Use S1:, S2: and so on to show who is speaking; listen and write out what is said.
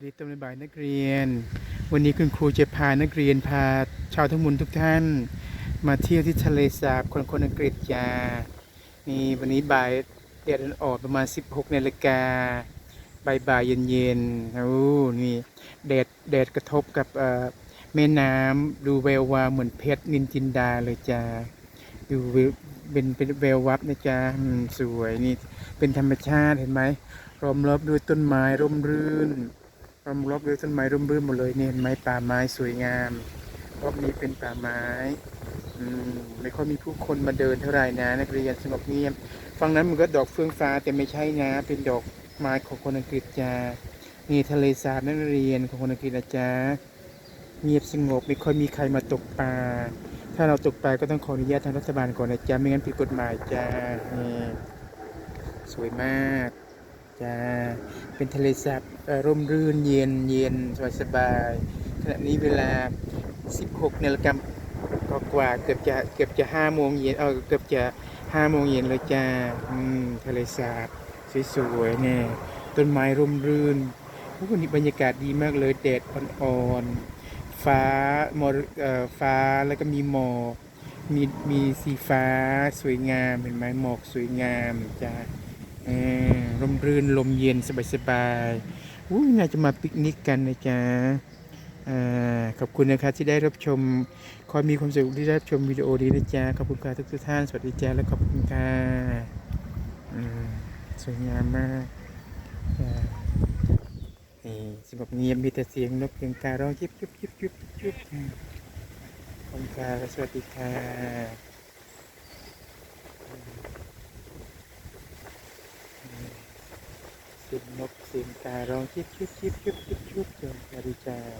S1: สวัสดีตอนบ่ายนักเรียน วันนี้คุณครูจะพานักเรียนพาชาวทั้งมุนทุกท่าน มาเที่ยวที่ทะเลสาบคนคนอังกฤษจ้านี่วันนี้บ่ายแดดออกประมาณ 16นาฬิกาบ่ายบ่ายเย็นๆโอ้นี่แดดแดดกระทบกับเอ่อแม่น้ำดูแวววาวเหมือนเพชรนินจินดาเลยจ้าดูวิวเป็นเป็นแวววับนะจ๊ะสวยนี่เป็นธรรมชาติเห็นไหมล้อมรอบด้วยต้นไม้ร่มรื่น ล้อมรอบด้วยต้นไม้ร่มรื่นหมดเลยเนี่ยไหมป่าไม้สวยงาม รอบนี้เป็นป่าไม้อืมไม่ค่อยมีผู้คนมาเดินเท่าไหร่นะ นักเรียนสงบเงียบฝั่งนั้นมันก็ดอกเฟื่องฟ้าแต่ไม่ใช่นะ เป็นดอกไม้ของคนอังกฤษจ้านี่ทะเลสาบนักเรียนของคนอังกฤษนะจ๊ะเงียบสงบไม่ค่อยมีใครมาตกปลาถ้าเราตกปลาก็ต้องขออนุญาตทางรัฐบาลก่อนนะจ๊ะไม่งั้นผิดกฎหมายจ้านี่สวยมากจ้า เป็นทะเลสาบร่มรื่นเย็นเย็นสบายสบายขณะนี้เวลา 16นาฬิกากว่าเกือบจะเกือบจะ5โมงเย็นเออเกือบจะ5โมงเย็นเลยจ้าอืมทะเลสาบสวยๆเนี่ยต้นไม้ร่มรื่นวันนี้บรรยากาศดีมากเลยแดดอ่อนๆฟ้าหมอกเออฟ้าแล้วก็มีหมอกมีมีสีฟ้าสวยงามเห็นไหมหมอกสวยงามจ้า อร่มรื่นลมเย็นสบายๆอุ้ยน่าจะมาปิกนิกกันนะจ๊ะอ่าขอบคุณนะคะที่ได้รับชมขอให้มีความสุขที่ได้รับชมวิดีโอนี้นะจ๊ะขอบคุณค่ะทุกท่านสวัสดีจ้าและขอบคุณค่ะอืมสวยงามมากนี่สงบเงียบมีแต่เสียงนกเสียงการ้องยิบยิบยิบยิบยิบขอบคุณค่ะสวัสดีค่ะ เสียงนกเสียงการ้องชิบชิบชิบชิบชิบชิบจนบริจาค